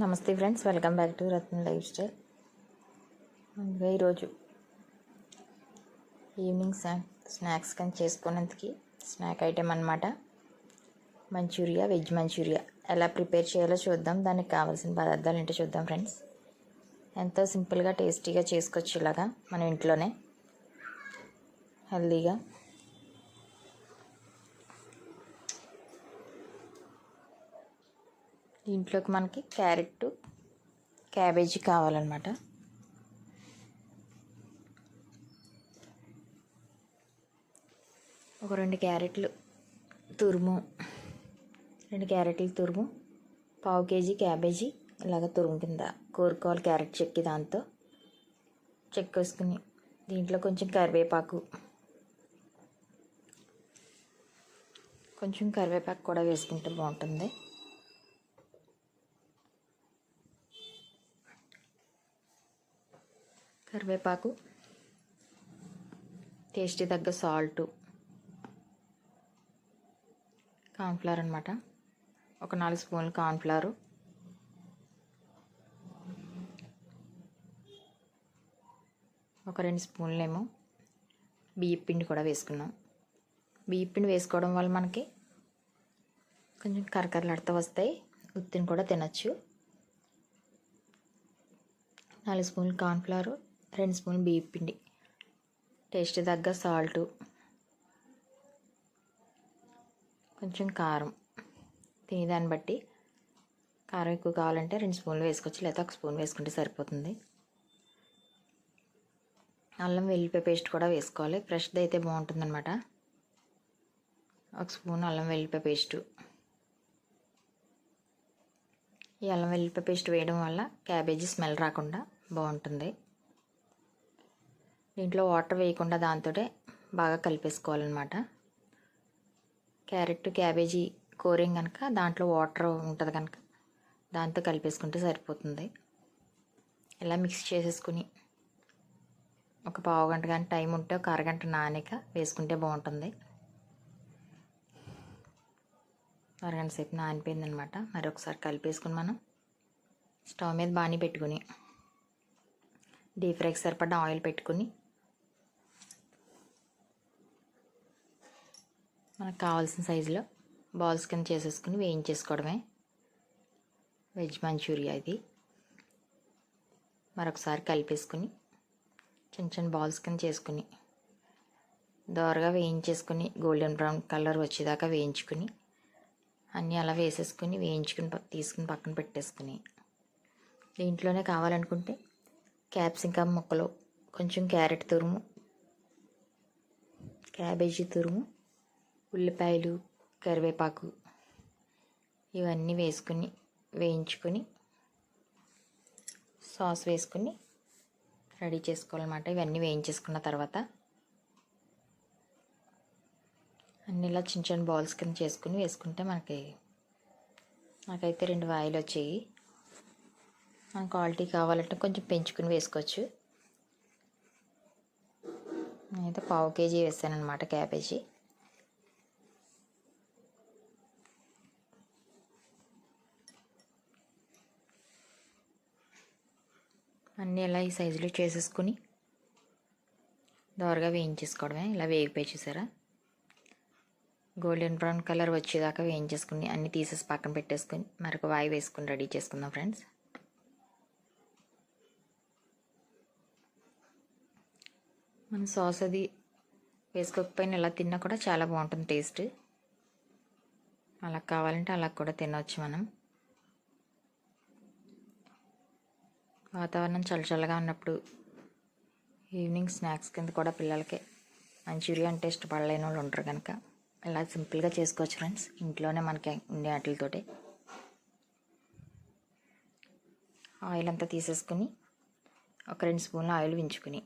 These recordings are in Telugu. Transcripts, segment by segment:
నమస్తే friends welcome back to Ratna lifestyle. ముందుగా ఈరోజు ఈవినింగ్ స్నాక్ స్నాక్స్ కానీ చేసుకున్నందుకు స్నాక్ ఐటెం అనమాట మంచూరియా వెజ్ మంచూరియా. ఎలా ప్రిపేర్ చేయాలో చూద్దాం. దానికి కావాల్సిన పదార్థాలు ఏంటో చూద్దాం ఫ్రెండ్స్. ఎంతో సింపుల్గా టేస్టీగా చేసుకోవచ్చు ఇలాగా మన ఇంట్లోనే హెల్దీగా దీంట్లోకి మనకి క్యారెట్ క్యాబేజీ కావాలన్నమాట. ఒక రెండు క్యారెట్లు తురుము రెండు క్యారెట్లు తురుము పావు కేజీ క్యాబేజీ ఇలాగ తురుము కింద కోరుకోవాలి క్యారెట్ చెక్కి దాంతో. చెక్ వేసుకుని దీంట్లో కొంచెం కరివేపాకు కొంచెం కరివేపాకు కూడా వేసుకుంటే బాగుంటుంది. కరివేపాకు టేస్టీ తగ్గ సాల్టు కార్న్ఫ్లవర్ అనమాట ఒక నాలుగు స్పూన్లు కార్న్ఫ్లవర్. ఒక రెండు స్పూన్లేమో బియ్యం పిండి కూడా వేసుకున్నాం. బియ్యం పిండి వేసుకోవడం వల్ల మనకి కొంచెం కరకరలాడుతూ వస్తాయి. ఉత్తిని కూడా తినచ్చు. నాలుగు స్పూన్లు కార్న్ఫ్లవర్. రెండు స్పూన్లు బియ్యం పిండి. టేస్ట్ తగ్గ సాల్టు. కొంచెం కారం. తినేదాన్ని బట్టి కారం ఎక్కువ కావాలంటే రెండు స్పూన్లు వేసుకోవచ్చు లేదా ఒక స్పూన్ వేసుకుంటే సరిపోతుంది. అల్లం వెల్లిపాయ పేస్ట్ కూడా వేసుకోవాలి. ఫ్రెష్ది అయితే బాగుంటుందన్నమాట. ఒక స్పూన్ అల్లం వెల్లిపాయ పేస్టు. ఈ అల్లం వెల్లిపాయ పేస్ట్ వేయడం వల్ల క్యాబేజీ స్మెల్ రాకుండా బాగుంటుంది. దీంట్లో వాటర్ వేయకుండా దాంతో బాగా కలిపేసుకోవాలన్నమాట. క్యారెట్ క్యాబేజీ కూరేం కనుక దాంట్లో వాటర్ ఉంటుంది కనుక దాంతో కలిపేసుకుంటే సరిపోతుంది. ఇలా మిక్స్ చేసేసుకుని ఒక పావు గంట కానీ టైం ఉంటే ఒక అరగంట నానిక వేసుకుంటే బాగుంటుంది. అరగంట సేపు నానిపోయిందనమాట మరి ఒకసారి కలిపేసుకుని మనం స్టవ్ మీద బాణీ పెట్టుకుని డీప్ ఫ్రైకి సరిపడ్డ ఆయిల్ పెట్టుకుని మనకు కావాల్సిన సైజులో బాల్స్ కింద చేసేసుకుని వేయించేసుకోవడమే. వెజ్ మంచూరియా ఇది. మరొకసారి కలిపేసుకుని చిన్న చిన్న బాల్స్ కింద చేసుకుని దోరగా వేయించేసుకుని గోల్డెన్ బ్రౌన్ కలర్ వచ్చేదాకా వేయించుకుని అన్నీ అలా వేసేసుకుని వేయించుకుని తీసుకుని పక్కన పెట్టేసుకుని. దీంట్లోనే కావాలనుకుంటే క్యాప్సికమ్ ముక్కలు కొంచెం క్యారెట్ తురుము క్యాబేజీ తురుము ఉల్లిపాయలు కరివేపాకు ఇవన్నీ వేసుకుని వేయించుకొని సాస్ వేసుకుని రెడీ చేసుకోవాలన్నమాట. ఇవన్నీ వేయించేసుకున్న తర్వాత అన్ని ఇలా చిన్న చిన్న బాల్స్ కింద చేసుకుని వేసుకుంటే మనకి నాకైతే రెండు వాయిలు వచ్చాయి. మన క్వాలిటీ కావాలంటే కొంచెం పెంచుకుని వేసుకోవచ్చు. నేనైతే పావు కేజీ వేసాను అనమాట క్యాబేజీ. అన్నీ ఇలా ఈ సైజులో చేసేసుకుని దోరగా వేయించేసుకోవడమే. ఇలా వేగిపోయి చూసారా? గోల్డెన్ బ్రౌన్ కలర్ వచ్చేదాకా వేయించేసుకుని అన్నీ తీసేసి పక్కన పెట్టేసుకుని మరొక వాయి వేసుకుని రెడీ చేసుకుందాం ఫ్రెండ్స్. మన సాస్ అది వేసుకోకపోయినా ఇలా తిన్నా కూడా చాలా బాగుంటుంది టేస్ట్. అలా కావాలంటే అలా కూడా తినవచ్చు మనం. వాతావరణం చల్లచల్లగా ఉన్నప్పుడు ఈవినింగ్ స్నాక్స్ కింద కూడా పిల్లలకి మంచూరియా అంటే ఇష్టపడలేని వాళ్ళు ఉంటారు కనుక ఇలా సింపుల్గా చేసుకోవచ్చు ఫ్రెండ్స్. ఇంట్లోనే మనకి ఉండే వాటితోటి. ఆయిల్ అంతా తీసేసుకుని ఒక రెండు స్పూన్లు ఆయిల్ వించుకుని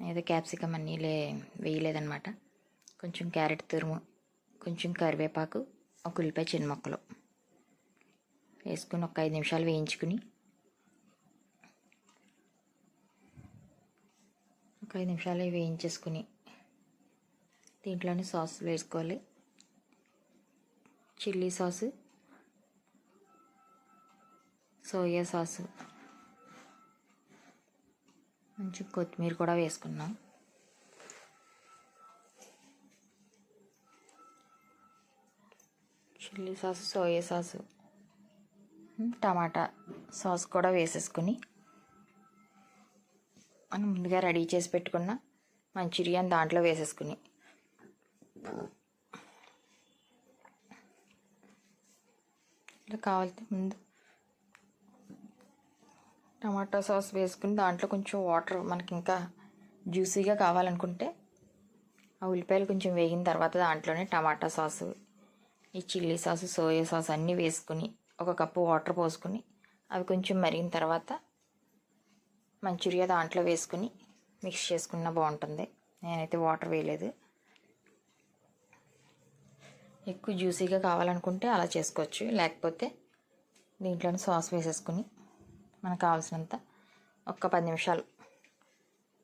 ఏదో క్యాప్సికమ్ అన్నీ లే వేయలేదనమాట కొంచెం క్యారెట్ తురుము కొంచెం కరివేపాకు ఒక ఉల్లిపాయ చిన్న మొక్కలు వేసుకుని ఒక ఐదు నిమిషాలు వేయించుకుని ఒక ఐదు నిమిషాలు వేయించేసుకుని దీంట్లోనే సాస్ వేసుకోవాలి. చిల్లీ సాసు సోయా సాసు కొంచెం కొత్తిమీర కూడా వేసుకున్నాం. Chilli sauce soya sauce tomato sauce కూడా వేసేసుకుని మనం ముందుగా రెడీ చేసి పెట్టుకున్న మంచూరియన్ దాంట్లో వేసేసుకుని. ఇలా కావాలంటే ముందు టమాటా సాస్ వేసుకుని దాంట్లో కొంచెం వాటర్ మనకి ఇంకా జ్యూసీగా కావాలనుకుంటే ఆ ఉల్లిపాయలు కొంచెం వేగిన తర్వాత దాంట్లోనే టమాటా సాసు ఈ చిల్లీ సాసు సోయా సాస్ అన్నీ వేసుకుని ఒక కప్పు వాటర్ పోసుకుని అవి కొంచెం మరిగిన తర్వాత మంచూరియా దాంట్లో వేసుకుని మిక్స్ చేసుకున్న బాగుంటుంది. నేనైతే వాటర్ వేయలేదు. ఎక్కువ జ్యూసీగా కావాలనుకుంటే అలా చేసుకోవచ్చు. లేకపోతే దీంట్లోనే సాస్ వేసేసుకుని మనకు కావాల్సినంత ఒక్క పది నిమిషాలు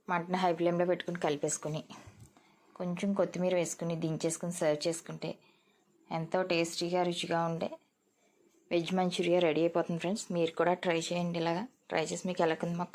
మటన్ హై ఫ్లేమ్లో పెట్టుకుని కలిపేసుకుని కొంచెం కొత్తిమీర వేసుకుని దించేసుకుని సర్వ్ చేసుకుంటే ఎంతో టేస్టీగా రుచిగా ఉండే వెజ్ మంచూరియా రెడీ అయిపోతుంది ఫ్రెండ్స్. మీరు కూడా ట్రై చేయండి ఇలాగా. ట్రై చేసి మీకు ఎలా ఉంది మాకు